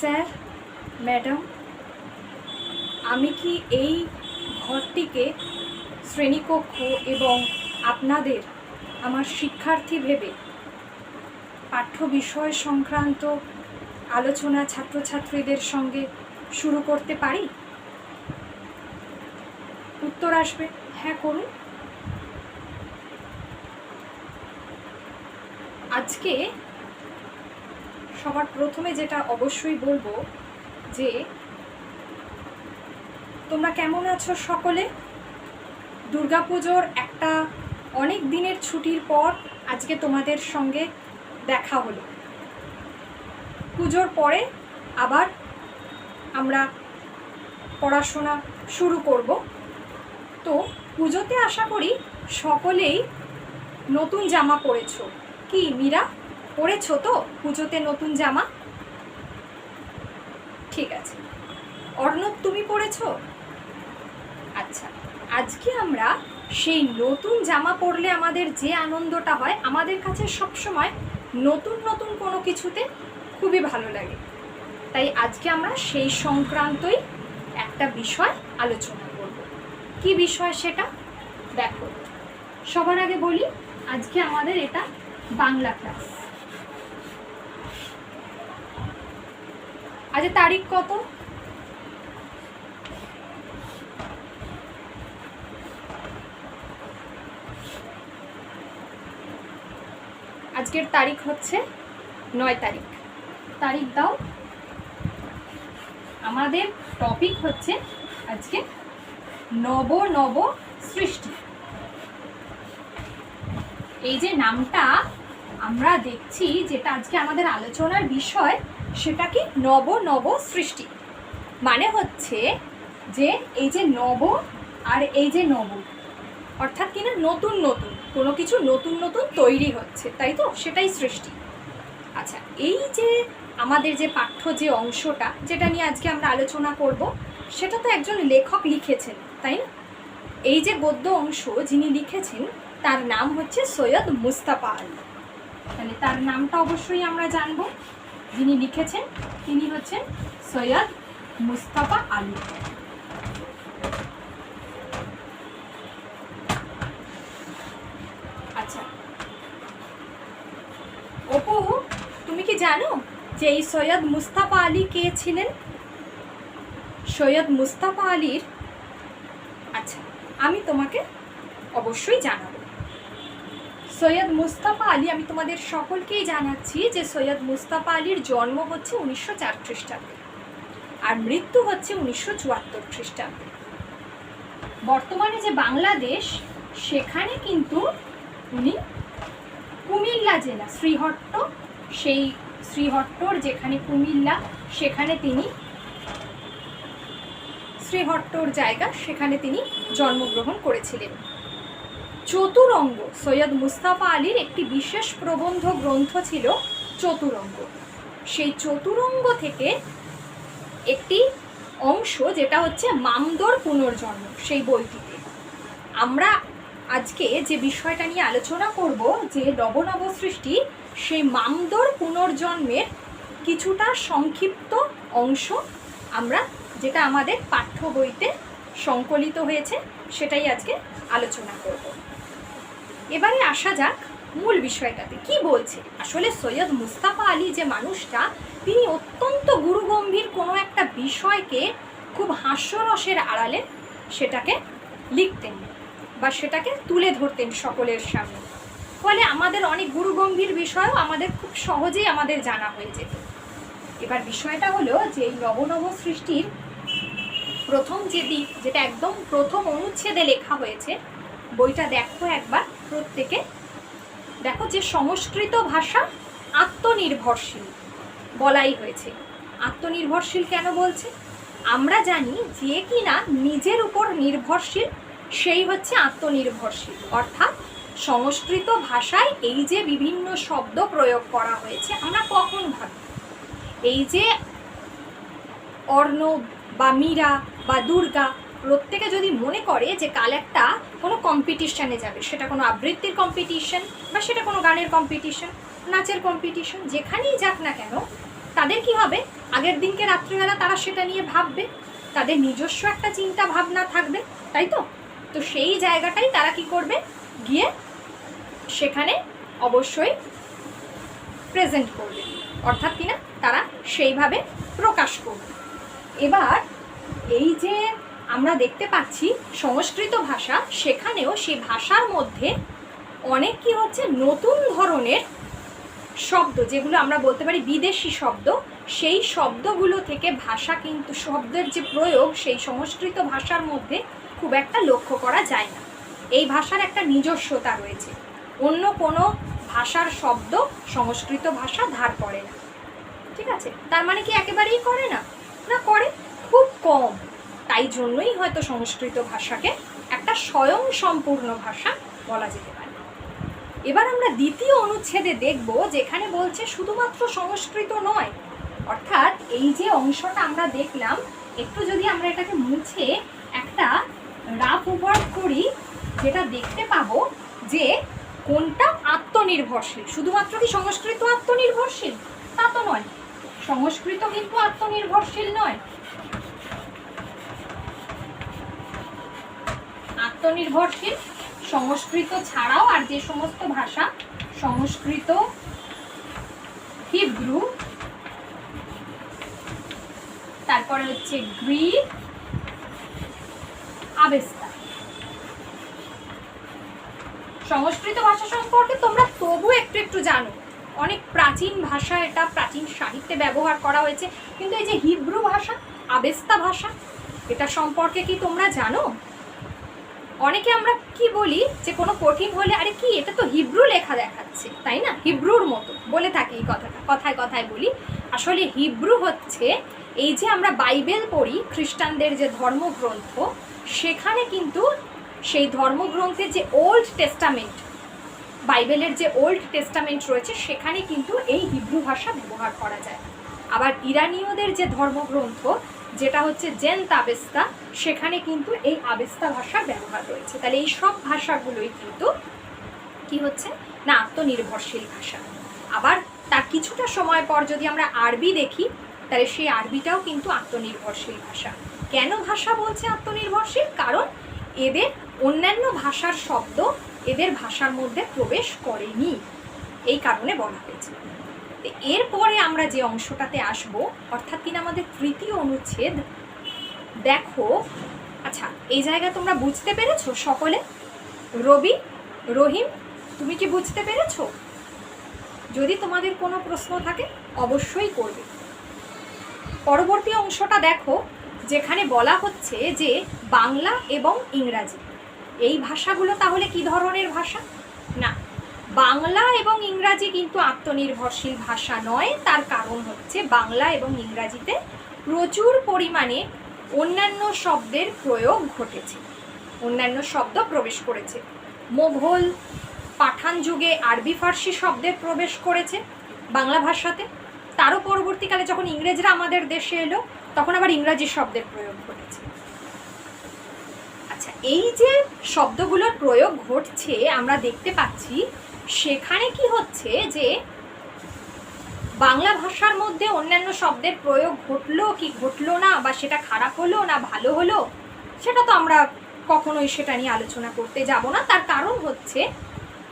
Sir, madam, আমি কি এই ঘরটিকে শ্রেণীকক্ষ এবং আপনাদের আমার শিক্ষার্থী ভেবে পাঠ্য বিষয় সংক্রান্ত আলোচনা ছাত্রছাত্রীদের সঙ্গে শুরু করতে পারি? উত্তর আসবে। হ্যাঁ করুন। আজকে সবার প্রথমে যেটা অবশ্যই বলব যে, তোমরা কেমন আছো সকলে? দুর্গাপুজোর একটা অনেক দিনের ছুটির পর আজকে তোমাদের সঙ্গে দেখা হলো। পুজোর পরে আবার আমরা পড়াশোনা শুরু করব। তো পুজোতে আশা করি সকলেই নতুন জামা পরেছো। কি মীরা? পরেছো তো পুজোতে নতুন জামা? ঠিক আছে। অর্ণব, তুমি পরেছো? আচ্ছা আজকে আমরা সেই নতুন জামা পরলে আমাদের যে আনন্দটা হয়, আমাদের কাছে সবসময় নতুন নতুন কোনো কিছুতে খুবই ভালো লাগে। তাই আজকে আমরা সেই সংক্রান্তই একটা বিষয় আলোচনা করব। কি বিষয় সেটা? দেখো, সবার আগে বলি, আজকে আমাদের এটা বাংলা ক্লাস আজ তারিখ কত? আজকের তারিখ হচ্ছে নয় তারিখ। তারিখ দাও। আমাদের টপিক হচ্ছে আজকে নব নব সৃষ্টি। এই যে নামটা আমরা দেখছি, যেটা আজকে আমাদের আলোচনার বিষয় সেটা কি নব নব সৃষ্টি। মানে হচ্ছে যে এই যে নব আর এই যে নব, অর্থাৎ কিনা নতুন নতুন, কোনো কিছু নতুন নতুন তৈরি হচ্ছে, তাই তো? সেটাই সৃষ্টি। আচ্ছা এই যে আমাদের যে পাঠ্য যে অংশটা, যেটা নিয়ে আজকে আমরা আলোচনা করব, সেটা তো একজন লেখক লিখেছেন, তাই না? এই যে গদ্য অংশ যিনি লিখেছেন, তার নাম হচ্ছে সৈয়দ মুস্তাফা আলী। তাহলে তার নামটা অবশ্যই আমরা জানব। যিনি লিখেছেন, তিনি হচ্ছেন সৈয়দ মুস্তাফা আলী। আচ্ছা। অপু, তুমি কি জানো যে এই সৈয়দ মুস্তাফা আলী কে ছিলেন? সৈয়দ মুস্তাফা আলীর আচ্ছা আমি তোমাকে অবশ্যই জানাব। সৈয়দ মুস্তাফা আলী, আমি তোমাদের সকলকেই জানাচ্ছি যে সৈয়দ মুস্তাফা আলীর জন্ম হচ্ছে উনিশশো চার খ্রিস্টাব্দে আর মৃত্যু হচ্ছে উনিশশো চুয়াত্তর খ্রিস্টাব্দে। বর্তমানে যে বাংলাদেশ, সেখানে কিন্তু উনি কুমিল্লা জেলা, শ্রীহট্ট, সেই শ্রীহট্টর যেখানে কুমিল্লা, সেখানে তিনি শ্রীহট্টর জায়গা, সেখানে তিনি জন্মগ্রহণ করেছিলেন। চতুরঙ্গ। সৈয়দ মুস্তাফা আলীর একটি বিশেষ প্রবন্ধ গ্রন্থ ছিল চতুরঙ্গ। সেই চতুরঙ্গ থেকে একটি অংশ যেটা হচ্ছে মামদর পুনর্জন্ম, সেই বইটিতে। আমরা আজকে যে বিষয়টা নিয়ে আলোচনা করব, যে নবনব সৃষ্টি, সেই মামদর পুনর্জন্মের কিছুটা সংক্ষিপ্ত অংশ আমরা, যেটা আমাদের পাঠ্য বইতে সংকলিত হয়েছে, সেটাই আজকে আলোচনা করব। এবারে আসা যাক মূল বিষয়টাতে। কি বলছে? আসলে সৈয়দ মুস্তাফা আলী যে মানুষটা, তিনি অত্যন্ত গুরুগম্ভীর কোনো একটা বিষয়কে খুব হাস্যরসের আড়ালে সেটাকে লিখতেন বা সেটাকে তুলে ধরতেন সকলের সামনে। ফলে আমাদের অনেক গুরুগম্ভীর বিষয়ও আমাদের খুব সহজেই আমাদের জানা হয়ে যেত। এবার বিষয়টা হলো যে এই নবনব সৃষ্টির প্রথম যে দিক, যেটা একদম প্রথম অনুচ্ছেদে লেখা হয়েছে, বইটা দেখো একবার। প্রত্যেকে। দেখো যে সংস্কৃত ভাষা আত্মনির্ভরশীল, বলাই হয়েছে। আত্মনির্ভরশীল কেন বলছে? আমরা জানি যে কিনা নিজের উপর নির্ভরশীল, সেই হচ্ছে আত্মনির্ভরশীল। অর্থাৎ সংস্কৃত ভাষায় এই যে বিভিন্ন শব্দ প্রয়োগ করা হয়েছে, আমরা কখন ভাবি? এই যে অর্ণব বা মীরা বা দুর্গা প্রত্যেকে যদি মনে করে যে কাল একটা কোনো কম্পিটিশানে যাবে, সেটা কোনো আবৃত্তির কম্পিটিশন বা সেটা কোনো গানের কম্পিটিশন নাচের কম্পিটিশন যেখানেই যাক না কেন, তাদের কি হবে? আগের দিনকে রাত্রিবেলা তারা সেটা নিয়ে ভাববে, তাদের নিজস্ব একটা চিন্তা ভাবনা থাকবে, তাই তো? তো সেই জায়গাটাই তারা কি করবে? গিয়ে সেখানে অবশ্যই প্রেজেন্ট করবে। অর্থাৎ কিনা তারা সেইভাবে প্রকাশ করবে। এবার এই যে আমরা দেখতে পাচ্ছি সংস্কৃত ভাষা সেখানেও সেই ভাষার মধ্যে অনেক কি হচ্ছে নতুন ধরনের শব্দ, যেগুলো আমরা বলতে পারি বিদেশি শব্দ, সেই শব্দগুলো থেকে ভাষা কিন্তু, শব্দের যে প্রয়োগ, সেই সংস্কৃত ভাষার মধ্যে খুব একটা লক্ষ্য করা যায় না। এই ভাষার একটা নিজস্বতা রয়েছে। অন্য কোনো ভাষার শব্দ সংস্কৃত ভাষা ধার করে না। ঠিক আছে? তার মানে কি একেবারেই করে না? তাই জন্যই হয়তো সংস্কৃত ভাষাকে একটা স্বয়ং সম্পূর্ণ ভাষা বলা যেতে পারে। এবার আমরা দ্বিতীয় অনুচ্ছেদে দেখব যেখানে বলছে শুধুমাত্র সংস্কৃত নয়। অর্থাৎ এই যে অংশটা আমরা দেখলাম, একটু যদি আমরা এটাকে মুছে একটা রাফ ওভার করি, যেটা দেখতে পাবো যে কোনটা আত্মনির্ভরশীল। শুধুমাত্র কি সংস্কৃত আত্মনির্ভরশীল? তা তো নয়। সংস্কৃত কিন্তু আত্মনির্ভরশীল নয়। আত্মনির্ভরশীল, সংস্কৃত ছাড়াও আর যে সমস্ত ভাষা, সংস্কৃত, হিব্রু, তারপরে হচ্ছে গ্রিক, আবেস্তা। সংস্কৃত ভাষা সম্পর্কে তোমরা তবু একটু একটু জানো। অনেক প্রাচীন ভাষা এটা, প্রাচীন সাহিত্যে ব্যবহার করা হয়েছে। কিন্তু এই যে হিব্রু ভাষা, আবেস্তা ভাষা, এটা সম্পর্কে কি তোমরা জানো? অনেকে আমরা কি বলি যে কোনো কঠিন হলে, আরে কি, এটা তো হিব্রু লেখা দেখাচ্ছে, তাই না? হিব্রুর মতো, বলে থাকি এই কথাটা, কথায় কথায় বলি। আসলে হিব্রু হচ্ছে এই যে আমরা বাইবেল পড়ি, খ্রিস্টানদের যে ধর্মগ্রন্থ, সেখানে কিন্তু সেই ধর্মগ্রন্থের যে ওল্ড টেস্টামেন্ট বাইবেলের যে ওল্ড টেস্টামেন্ট রয়েছে, সেখানে কিন্তু এই হিব্রু ভাষা ব্যবহার করা যায়। আবার ইরানীয়দের যে ধর্মগ্রন্থ যেটা হচ্ছে জেন তাবেস্তা, সেখানে কিন্তু এই আবেস্তা ভাষার ব্যবহার রয়েছে। তাহলে এই সব ভাষাগুলোই কিন্তু কি হচ্ছে? না, আত্মনির্ভরশীল ভাষা। আবার তার কিছুটা সময় পর যদি আমরা আরবি দেখি, তাহলে সেই আরবিটাও কিন্তু আত্মনির্ভরশীল ভাষা। কেন ভাষা বলছে আত্মনির্ভরশীল? কারণ এদের অন্যান্য ভাষার শব্দ এদের ভাষার মধ্যে প্রবেশ করেনি। এই কারণে বলা হয়েছে। তো এরপরে আমরা যে অংশটাতে আসব, অর্থাৎ কিনা আমাদের তৃতীয় অনুচ্ছেদ, দেখো আচ্ছা এই জায়গায় তোমরা বুঝতে পেরেছ? সকলে? রবি, রহিম, তুমি কি বুঝতে পেরেছ? যদি তোমাদের কোনো প্রশ্ন থাকে, অবশ্যই করবে। পরবর্তী অংশটা দেখো, যেখানে বলা হচ্ছে যে বাংলা এবং ইংরাজি। এই ভাষাগুলো তাহলে কি ধরনের ভাষা? না বাংলা এবং ইংরাজি কিন্তু আত্মনির্ভরশীল ভাষা নয়, তার কারণ হচ্ছে বাংলা এবং ইংরাজিতে প্রচুর পরিমাণে অন্যান্য শব্দের প্রয়োগ ঘটেছে। অন্যান্য শব্দ প্রবেশ করেছে। মোঘল পাঠান যুগে আরবি, ফার্সি শব্দের প্রবেশ করেছে বাংলা ভাষাতে। তারও পরবর্তীকালে যখন ইংরেজরা আমাদের দেশে এলো, তখন আবার ইংরাজি শব্দের প্রয়োগ ঘটেছে। আচ্ছা এই যে শব্দগুলোর প্রয়োগ ঘটছে, আমরা দেখতে পাচ্ছি সেখানে কি হচ্ছে যে বাংলা ভাষার মধ্যে অন্যান্য শব্দের প্রয়োগ ঘটলো কি ঘটলো না বা সেটা খারাপ হলো না ভালো হলো, সেটা তো আমরা কখনোই সেটা নিয়ে আলোচনা করতে যাব না। তার কারণ হচ্ছে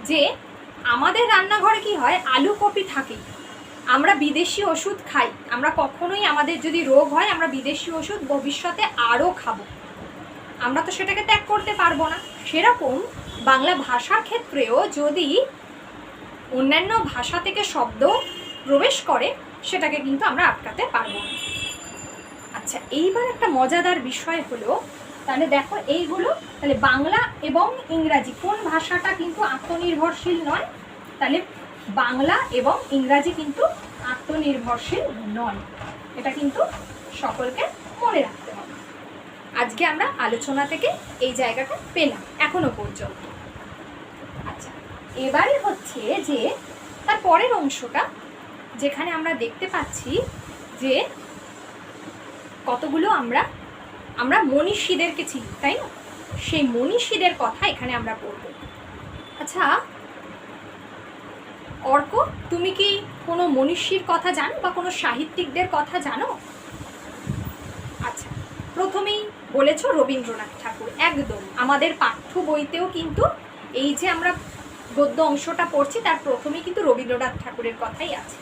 যে আমাদের রান্নাঘরে কি হয়, আলু কপি থাকে। আমরা বিদেশি ওষুধ খাই। আমরা কখনোই আমাদের যদি রোগ হয়, আমরা বিদেশি ওষুধ ভবিষ্যতে আরও খাব। আমরা তো সেটাকে ত্যাগ করতে পারব না। সেরকম বাংলা ভাষার ক্ষেত্রেও যদি অন্যান্য ভাষা থেকে শব্দ প্রবেশ করে, সেটাকে কিন্তু আমরা আটকাতে পারব না। আচ্ছা এইবার একটা মজাদার বিষয় হলো, তাহলে দেখো এইগুলো, তাহলে বাংলা এবং ইংরাজি, কোন ভাষাটা কিন্তু আত্মনির্ভরশীল নয়, তাহলে বাংলা এবং ইংরাজি কিন্তু আত্মনির্ভরশীল নয়। এটা কিন্তু সকলকে মনে রাখতে হবে। আজকে আমরা আলোচনা থেকে এই জায়গাটা পেলাম, এখনও পর্যন্ত। এবারে হচ্ছে যে তার পরের অংশটা, যেখানে আমরা দেখতে পাচ্ছি যে কতগুলো আমরা আমরা মনীষীদেরকে চিনি, তাই না? সেই মনীষীদের কথা এখানে আমরা পড়ব। আচ্ছা অর্ক, তুমি কি কোনো মনীষীর কথা জানো বা কোনো সাহিত্যিকদের কথা জানো? আচ্ছা প্রথমেই বলেছ রবীন্দ্রনাথ ঠাকুর, একদম। আমাদের পাঠ্য বইতেও কিন্তু এই যে আমরা গদ্য অংশটা পড়ছি, তার প্রথমেই কিন্তু রবীন্দ্রনাথ ঠাকুরের কথাই আছে।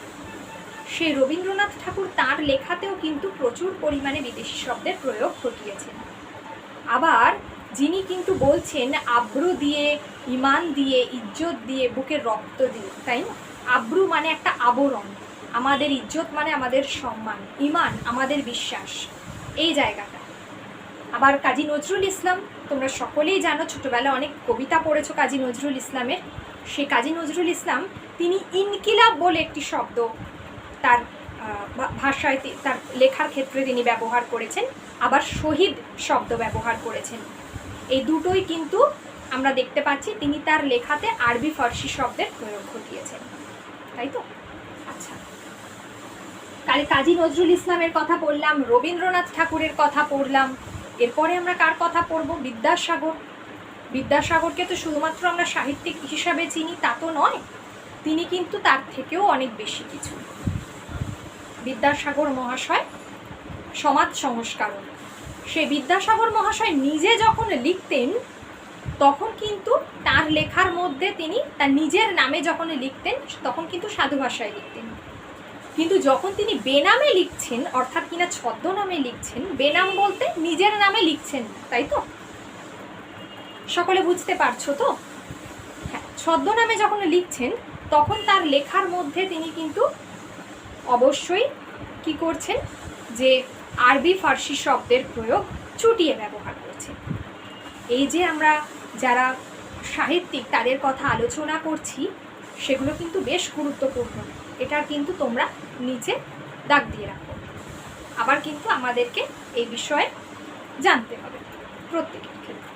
সেই রবীন্দ্রনাথ ঠাকুর তার লেখাতেও কিন্তু প্রচুর পরিমাণে বিদেশি শব্দের প্রয়োগ ঘটিয়েছেন। আবার যিনি কিন্তু বলছেন, আব্রু দিয়ে, ইমান দিয়ে, ইজ্জত দিয়ে বুকের রক্ত দিয়ে, তাই না? আব্রু মানে একটা আবরণ। আমাদের ইজ্জত মানে আমাদের সম্মান, ইমান আমাদের বিশ্বাস। এই জায়গাটা। আবার কাজী নজরুল ইসলাম, তোমরা সকলেই জানো, ছোটবেলায় অনেক কবিতা পড়েছো কাজী নজরুল ইসলামের। সে কাজী নজরুল ইসলাম, তিনি ইনকিলাব বলে একটি শব্দ তার ভাষায় তার লেখার ক্ষেত্রে তিনি ব্যবহার করেছেন, আবার শহীদ শব্দ ব্যবহার করেছেন। এই দুটোই কিন্তু আমরা দেখতে পাচ্ছি, তিনি তার লেখাতে আরবি ফার্সি শব্দের প্রয়োগ ঘটিয়েছেন। তাই তো? আচ্ছা। তাহলে কাজী নজরুল ইসলামের কথা পড়লাম, রবীন্দ্রনাথ ঠাকুরের কথা পড়লাম, এরপরে আমরা কার কথা পড়ব? বিদ্যাসাগর বিদ্যাসাগরকে তো শুধুমাত্র আমরা সাহিত্যিক হিসাবে চিনি তা তো নয়, তিনি কিন্তু তার থেকেও অনেক বেশি কিছু। বিদ্যাসাগর মহাশয় সমাজ সংস্কারক। সে বিদ্যাসাগর মহাশয় নিজে যখন লিখতেন, তখন কিন্তু তার লেখার মধ্যে তিনি তার নিজের নামে যখন লিখতেন, তখন কিন্তু সাধু ভাষায় লিখতেন। কিন্তু যখন তিনি বেনামে লিখছেন, অর্থাৎ কিনা ছদ্মনামে লিখছেন, বেনাম বলতে নিজের নামে লিখছেন, তাই তো? সকলে বুঝতে পারছ তো? হ্যাঁ ছদ্মনামে যখন লিখছেন, তখন তার লেখার মধ্যে তিনি কিন্তু অবশ্যই কি করছেন? যে আরবি ফার্সি শব্দের প্রয়োগ চুটিয়ে ব্যবহার করছেন। এই যে আমরা যারা সাহিত্যিক, তাদের কথা আলোচনা করছি, সেগুলো কিন্তু বেশ গুরুত্বপূর্ণ। এটা কিন্তু তোমরা নিচে দাগ দিয়ে রাখো। আবার কিন্তু আমাদেরকে এই বিষয়ে জানতে হবে প্রত্যেকের ক্ষেত্রে।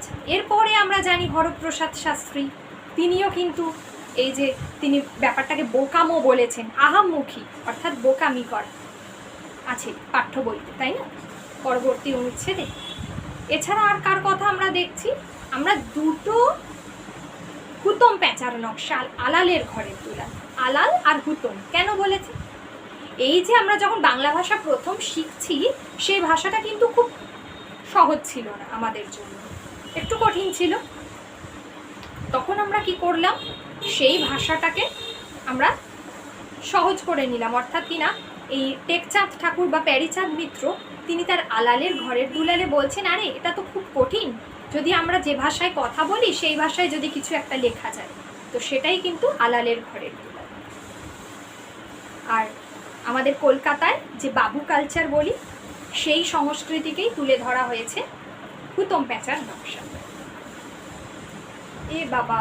আচ্ছা এরপরে আমরা জানি হরপ্রসাদ শাস্ত্রী। তিনিও কিন্তু এই যে তিনি ব্যাপারটাকে বোকামো বলেছেন, আহামুখী, অর্থাৎ বোকামি করা আছে পাঠ্য বইতে, তাই না? পরবর্তী অনুচ্ছেদে। এছাড়া আর কার কথা আমরা দেখছি? আমরা দুটো হুতম প্যাঁচার নকশা আলালের ঘরের তুলা আলাল আর হুতম, কেন বলেছে? এই যে আমরা যখন বাংলা ভাষা প্রথম শিখছি সেই ভাষাটা কিন্তু খুব সহজ ছিল না আমাদের জন্য। একটু কঠিন ছিল। তখন আমরা কি করলাম? সেই ভাষাটাকে আমরা সহজ করে নিলাম। অর্থাৎ কিনা এই টেকচাঁদ ঠাকুর বা প্যারিচাঁদ মিত্র, তিনি তার আলালের ঘরের দুলালে বলছেন, আরে, এটা তো খুব কঠিন। যদি আমরা যে ভাষায় কথা বলি, সেই ভাষায় যদি কিছু একটা লেখা যায়, তো সেটাই কিন্তু আলালের ঘরের দুলাল। আর আমাদের কলকাতায় যে বাবু কালচার বলি, সেই সংস্কৃতিকেই তুলে ধরা হয়েছে হুতম প্যাঁচার নকশা। এ বাবা,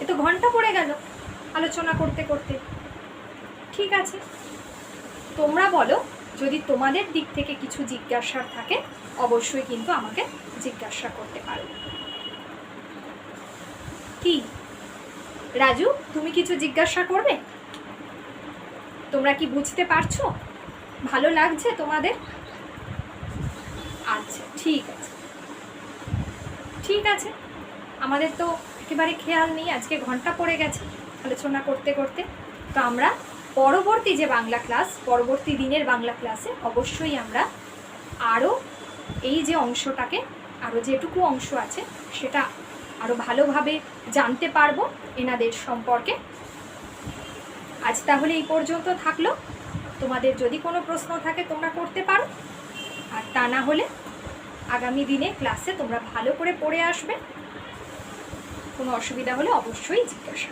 এ তো ঘণ্টা পড়ে গেল আলোচনা করতে করতে। ঠিক আছে, তোমরা বলো, যদি তোমাদের দিক থেকে কিছু জিজ্ঞাসার থাকে, অবশ্যই কিন্তু আমাকে জিজ্ঞাসা করতে পারো। কি? রাজু, তুমি কিছু জিজ্ঞাসা করবে? তোমরা কি বুঝতে পারছ? ভালো লাগছে তোমাদের? আচ্ছা ঠিক আছে। ঠিক আছে। আমাদের তো একেবারে খেয়াল নেই, আজকে ঘণ্টা পড়ে গেছে আলোচনা করতে করতে। তো আমরা পরবর্তী যে বাংলা ক্লাস, পরবর্তী দিনের বাংলা ক্লাসে অবশ্যই আমরা আরও এই যে অংশটাকে, আরও যেটুকু অংশ আছে, সেটা আরও ভালোভাবে জানতে পারব এনাদের সম্পর্কে। আজ তাহলে এই পর্যন্ত থাকল। তোমাদের যদি কোনো প্রশ্ন থাকে তোমরা করতে পারো। আর তা না হলে আগামী দিনে ক্লাসে তোমরা ভালো করে পড়ে আসবে। কোনো অসুবিধা হলে অবশ্যই জিজ্ঞাসা